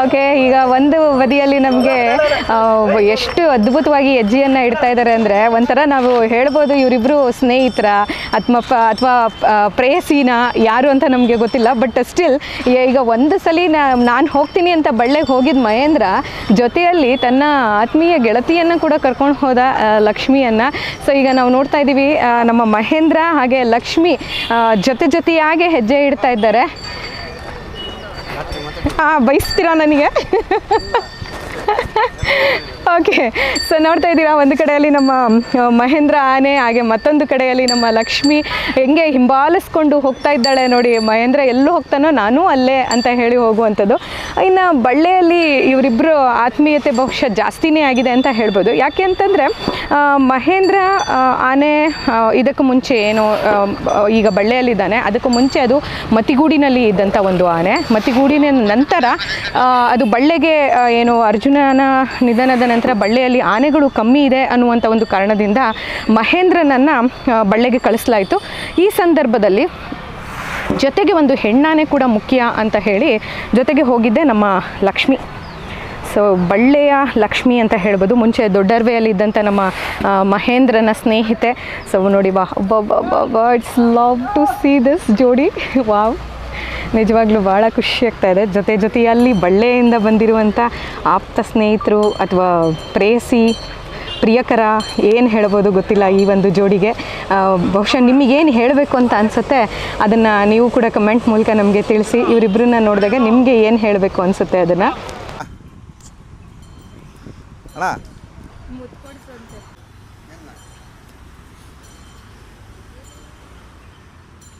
Okay ಈಗ ಒಂದು ಬದಿಯಲ್ಲಿ ನಮಗೆ ಎಷ್ಟು ಅದ್ಭುತವಾಗಿ ಹೆಜ್ಜೆಯನ್ನು ಇಡ್ತಾ ಇದ್ದಾರೆ ಅಂದರೆ, ಒಂಥರ ನಾವು ಹೇಳ್ಬೋದು ಇವರಿಬ್ಬರು ಸ್ನೇಹಿತರ ಅಥವಾ ಅಥವಾ ಪ್ರೇಯಸಿನ ಯಾರು ಅಂತ ನಮಗೆ ಗೊತ್ತಿಲ್ಲ ಬಟ್ ಸ್ಟಿಲ್ ಈಗ ಒಂದು ಸಲ ನಾನು ಹೋಗ್ತೀನಿ ಅಂತ ಬಳ್ಳೆಗೆ ಹೋಗಿದ್ದ ಮಹೇಂದ್ರ ಜೊತೆಯಲ್ಲಿ ತನ್ನ ಆತ್ಮೀಯ ಗೆಳತಿಯನ್ನು ಕೂಡ ಕರ್ಕೊಂಡು ಹೋದ ಲಕ್ಷ್ಮಿಯನ್ನು. ಸೊ ಈಗ ನಾವು ನೋಡ್ತಾ ಇದ್ದೀವಿ ನಮ್ಮ ಮಹೇಂದ್ರ ಹಾಗೆ ಲಕ್ಷ್ಮಿ ಜೊತೆ ಜೊತೆಯಾಗೆ ಹೆಜ್ಜೆ ಇಡ್ತಾ ಇದ್ದಾರೆ. ಹಾಂ ಬಯಸ್ತೀರಾ ನನಗೆ ಓಕೆ. ಸೊ ನೋಡ್ತಾ ಇದ್ದೀರಾ, ಒಂದು ಕಡೆಯಲ್ಲಿ ನಮ್ಮ ಮಹೇಂದ್ರ ಆನೆ, ಹಾಗೆ ಮತ್ತೊಂದು ಕಡೆಯಲ್ಲಿ ನಮ್ಮ ಲಕ್ಷ್ಮಿ ಹೆಂಗೆ ಹಿಂಬಾಲಿಸ್ಕೊಂಡು ಹೋಗ್ತಾ ಇದ್ದಾಳೆ ನೋಡಿ, ಮಹೇಂದ್ರ ಎಲ್ಲೂ ಹೋಗ್ತಾನೋ ನಾನು ಅಲ್ಲೇ ಅಂತ ಹೇಳಿ ಹೋಗುವಂಥದ್ದು. ಇನ್ನು ಬಳ್ಳೆಯಲ್ಲಿ ಇವರಿಬ್ಬರು ಆತ್ಮೀಯತೆ ಬಹುಶಃ ಜಾಸ್ತಿನೇ ಆಗಿದೆ ಅಂತ ಹೇಳ್ಬೋದು. ಯಾಕೆ ಅಂತಂದರೆ ಮಹೇಂದ್ರ ಆನೆ ಇದಕ್ಕೂ ಮುಂಚೆ ಏನು ಈಗ ಬಳ್ಳೆಯಲ್ಲಿದ್ದಾನೆ. ಅದಕ್ಕೂ ಮುಂಚೆ ಅದು ಮತಿಗೂಡಿನಲ್ಲಿ ಇದ್ದಂಥ ಒಂದು ಆನೆ. ಮತಿಗೂಡಿನ ನಂತರ ಅದು ಬಳ್ಳೆಗೆ ಏನು ಅರ್ಜುನನ ನಿಧನದ ನಂತರ ಬಳ್ಳೆಯಲ್ಲಿ ಆನೆಗಳು ಕಮ್ಮಿ ಇದೆ ಅನ್ನುವಂಥ ಒಂದು ಕಾರಣದಿಂದ ಮಹೇಂದ್ರನನ್ನು ಬಳ್ಳೆಗೆ ಕಳಿಸಲಾಯಿತು ಈ ಸಂದರ್ಭದಲ್ಲಿ ಜೊತೆಗೆ ಒಂದು ಹೆಣ್ಣಾನೆ ಕೂಡ ಮುಖ್ಯ ಅಂತ ಹೇಳಿ ಜೊತೆಗೆ ಹೋಗಿದ್ದೆ ನಮ್ಮ ಲಕ್ಷ್ಮಿ ಸೊ ಬಳ್ಳೆಯ ಲಕ್ಷ್ಮಿ ಅಂತ ಹೇಳ್ಬೋದು ಮುಂಚೆ ದೊಡ್ಡರ್ವೆಯಲ್ಲಿ ಇದ್ದಂಥ ನಮ್ಮ ಮಹೇಂದ್ರನ ಸ್ನೇಹಿತೆ ಸೊ ನೋಡಿ ವಾ it's love to see this ಜೋಡಿ ವಾವ್ ನಿಜವಾಗ್ಲೂ ಭಾಳ ಖುಷಿ ಆಗ್ತಾ ಇದೆ. ಜೊತೆ ಜೊತೆಯಲ್ಲಿ ಬಳ್ಳೆಯಿಂದ ಬಂದಿರುವಂಥ ಆಪ್ತ ಸ್ನೇಹಿತರು ಅಥವಾ ಪ್ರೇಯಸಿ ಪ್ರಿಯಕರ ಏನು ಹೇಳ್ಬೋದು ಗೊತ್ತಿಲ್ಲ ಈ ಒಂದು ಜೋಡಿಗೆ. ಬಹುಶಃ ನಿಮಗೇನು ಹೇಳಬೇಕು ಅಂತ ಅನಿಸುತ್ತೆ ಅದನ್ನು ನೀವು ಕೂಡ ಕಮೆಂಟ್ ಮೂಲಕ ನಮಗೆ ತಿಳಿಸಿ. ಇವರಿಬ್ಬರನ್ನ ನೋಡಿದಾಗ ನಿಮಗೆ ಏನು ಹೇಳಬೇಕು ಅನಿಸುತ್ತೆ ಅದನ್ನು? ಅಣ್ಣ.